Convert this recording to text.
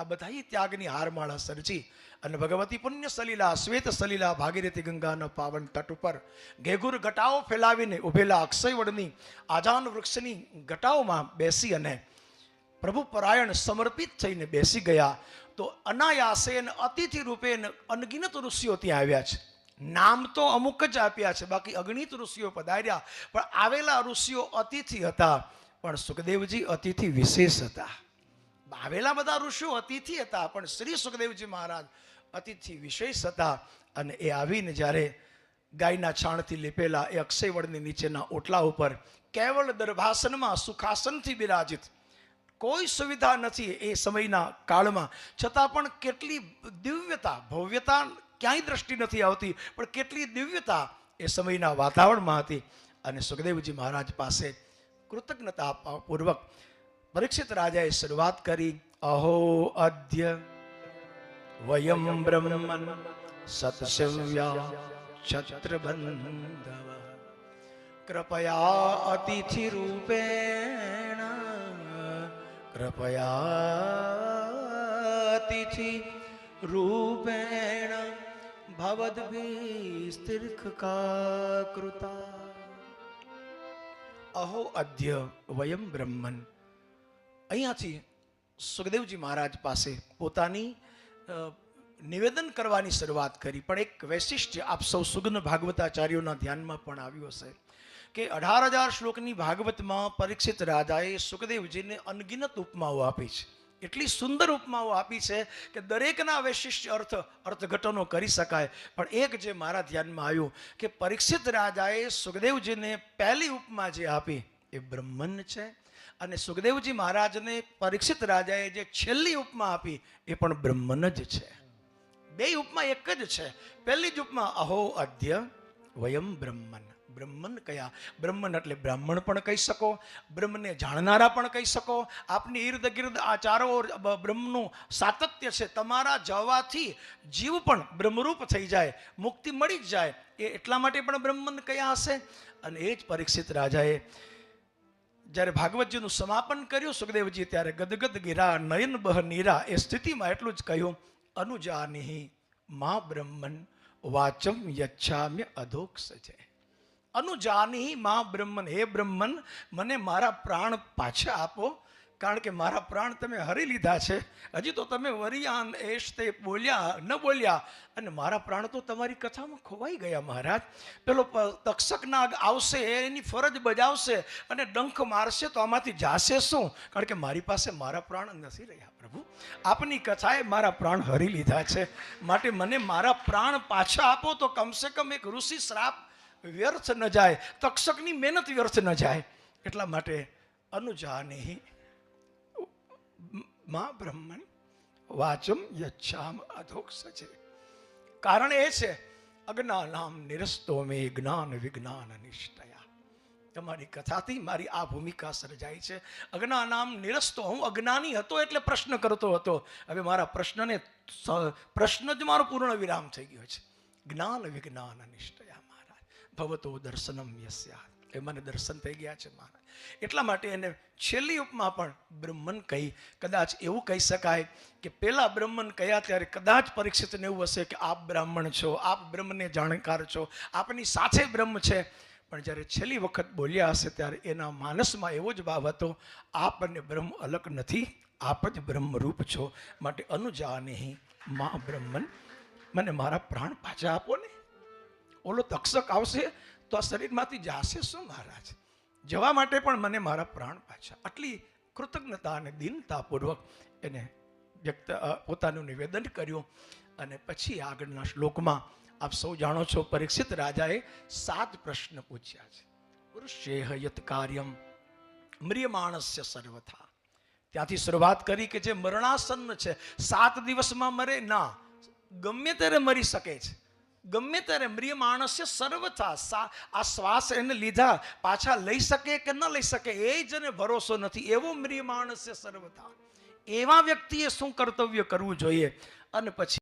આ બધા ત્યાગની હારમાળા સર્જી અને ભગવતી પુણ્ય સલીલા, શ્વેત સલીલા ભાગીરથી ગંગાના પાવન તટ ઉપર ઘેઘુર ઘટાઓ ફેલાવીને ઉભેલા અક્ષય વડની, આજાન વૃક્ષની ઘટાઓમાં બેસી અને પ્રભુ પરાયણ સમર્પિત થઈને બેસી ગયા. તો અનાયાસે અતિથિ રૂપે અનગિનત ઋષિઓ ત્યાં આવ્યા છે. નામ તો અમુક જ આપ્યા છે, બાકી અગણિત ઋષિઓ પધાર્યા. પણ આવેલા ઋષિઓ અતિથિ હતા, પણ સુખદેવજી અતિથિ વિશેષ હતા. આવેલા બધા ઋષિઓ અતિથિ હતા, પણ શ્રી સુખદેવજી મહારાજ અતિથિ વિશેષ હતા અને એ આવીને જ્યારે ગાયના છાણથી લીપેલા એ અક્ષયવડની નીચેના ઓટલા ઉપર કેવળ દરભાસનમાં, સુખાસનથી બિરાજિત, કોઈ સુવિધા નથી એ સમયના કાળમાં. છતાં પણ કેટલી દિવ્યતા, ભવ્યતા ક્યાંય દ્રષ્ટિ નથી આવતી, પણ કેટલી દિવ્યતા એ સમયના વાતાવરણમાં હતી. અને સુખદેવજી મહારાજ પાસે કૃતજ્ઞતા પૂર્વક પરીક્ષિત રાજાએ શરૂઆત કરી અહો અદ્ય વયમ બ્રહ્મન સત્સવ્યા છત્રબંધવ કૃપયા અતિથિ રૂપેણ કૃપયા અતિથિ રૂપેણ ભવદ્ભીસ્તિર્ખકા કૃતા અહો અદ્ય વયમ બ્રહ્મન અહીંયાથી સુખદેવજી મહારાજ પાસે પોતાની નિવેદન કરવાની શરૂઆત કરી. પણ એક વૈશિષ્ટ્ય આપ સૌ સુગ્ન ભાગવતાચાર્યોના ધ્યાનમાં પણ આવ્યું હશે કે અઢાર હજાર શ્લોકની ભાગવતમાં પરીક્ષિત રાજાએ સુખદેવજીને અનગિનત ઉપમાઓ આપી છે. એટલી સુંદર ઉપમાઓ આપી છે કે દરેકના વૈશિષ્ટ્ય અર્થ, અર્થઘટનો કરી શકાય. પણ એક જે મારા ધ્યાનમાં આવ્યું કે પરીક્ષિત રાજાએ સુખદેવજીને પહેલી ઉપમા જે આપી એ બ્રહ્મન છે અને સુખદેવજી મહારાજને પરીક્ષિત રાજાએ જે છેલ્લી ઉપમા આપી, એ પણ બ્રહ્મન જ છે. બે ઉપમા એક જ છે. પહેલી જ ઉપમા, અહો અદ્ય વયમ બ્રહ્મન. બ્રહ્મન કયા? બ્રહ્મન એટલે બ્રાહ્મણ પણ કહી શકો, બ્રહ્મને જાણનારા પણ કહી શકો. આપની ઈર્દ ગિર્દ આ ચારો બ્રહ્મનું સાતત્ય છે. તમારા જવાથી જીવ પણ બ્રહ્મરૂપ થઈ જાય, મુક્તિ મળી જ જાય. એ એટલા માટે પણ બ્રહ્મન કયા હશે? અને એ જ પરીક્ષિત રાજાએ જ્યારે ભાગવતજીનું સમાપન કર્યું, સુખદેવજી ત્યારે ગદગદ ગિરા, નયન બહ નીરા, એ સ્થિતિમાં એટલું જ કહ્યું, અનુજાનિહિ મા બ્રહ્મન વાચમ યચ્છામ્ય અધોક્ષ છે અનુજાનિહિ મા બ્રહ્મન, હે બ્રહ્મન, મને મારા પ્રાણ પાછા આપો કારણ કે મારા પ્રાણ તમે હરી લીધા છે. હજી તો તમે વરિયાન એશ તે બોલ્યા, ન બોલ્યા. અને મારા પ્રાણ તો તમારી કથામાં ખોવાઈ ગયા મહારાજ. પેલો તક્ષક નાગ આવશે, એની ફરજ બજાવશે અને ડંખ મારશે તો આમાંથી જાશે શું? કારણ કે મારી પાસે મારા પ્રાણ નથી રહ્યા પ્રભુ. આપની કથાએ મારા પ્રાણ હરી લીધા છે. માટે મને મારા પ્રાણ પાછા આપો તો કમસે કમ એક ઋષિ શ્રાપ વ્યર્થ ન જાય. તક્ષકની મહેનત વ્યર્થ ન જાય. એટલા માટે અનુજાનેહી માં બ્રહ્મન વાચમ યચ્છામ અધોક્ષ છે કારણ એ છે, અજ્ઞાનામ નિરસ્તો મે જ્ઞાન વિજ્ઞાન નિષ્ઠયા. તમારી કથાથી મારી આ ભૂમિકા સર્જાઈ છે. અજ્ઞાનામ નિરસ્તો, હું અજ્ઞાની હતો એટલે પ્રશ્ન કરતો હતો. હવે મારા પ્રશ્નને પ્રશ્ન જ મારો પૂર્ણ વિરામ થઈ ગયો છે. જ્ઞાન વિજ્ઞાન નિષ્ઠયા મહારાજ. ભવતો દર્શનમ યસ્યા એ મને દર્શન થઈ ગયા છે મહારાજ એટલા માટે એને છેલ્લી ઉપમા પણ બ્રહ્મન કહી, કદાચ એવું કહી શકાય કે પેલા બ્રહ્મન કયા ત્યારે કદાચ પરીક્ષિતને એવું હશે કે આપ બ્રાહ્મણ છો, આપ બ્રહ્મને જાણકાર છો, આપની સાથે બ્રહ્મ છે. પણ જ્યારે છેલ્લી વખત બોલ્યા હશે ત્યારે એના માનસમાં એવો જ ભાવ હતો, આપ અને બ્રહ્મ અલગ નથી, આપ જ બ્રહ્મરૂપ છો. માટે અનુજા નહીં મા બ્રહ્મન, મને મારા પ્રાણ પાછા આપો ને. ઓલો તક્ષક આવશે તો આ શરીરમાંથી જાશે શું મહારાજ? જવા માટે પણ મને મારા પ્રાણ પાછા. આટલી કૃતજ્ઞતા અને દીનતાપૂર્વક એને વ્યક્ત પોતાનું નિવેદન કર્યું અને પછી આગળના શ્લોકમાં આપ સૌ જાણો છો, પરીક્ષિત રાજાએ સાત પ્રશ્ન પૂછ્યા છે. પુરુષેહ યત કાર્યમ મ્રિયમાણસ્ય સર્વથા. ત્યાંથી શરૂઆત કરી કે જે મરણાસન્ન છે, સાત દિવસમાં મરે ના, ગમે ત્યારે મરી શકે છે. ગમે ત્યારે મ્રિય માણસે સર્વથા સા આ શ્વાસ એને લીધા, પાછા લઈ શકે કે ન લઈ શકે, એ જ એને ભરોસો નથી. એવો મ્રિય માણસે સર્વથા. એવા વ્યક્તિએ શું કર્તવ્ય કરવું જોઈએ? અને પછી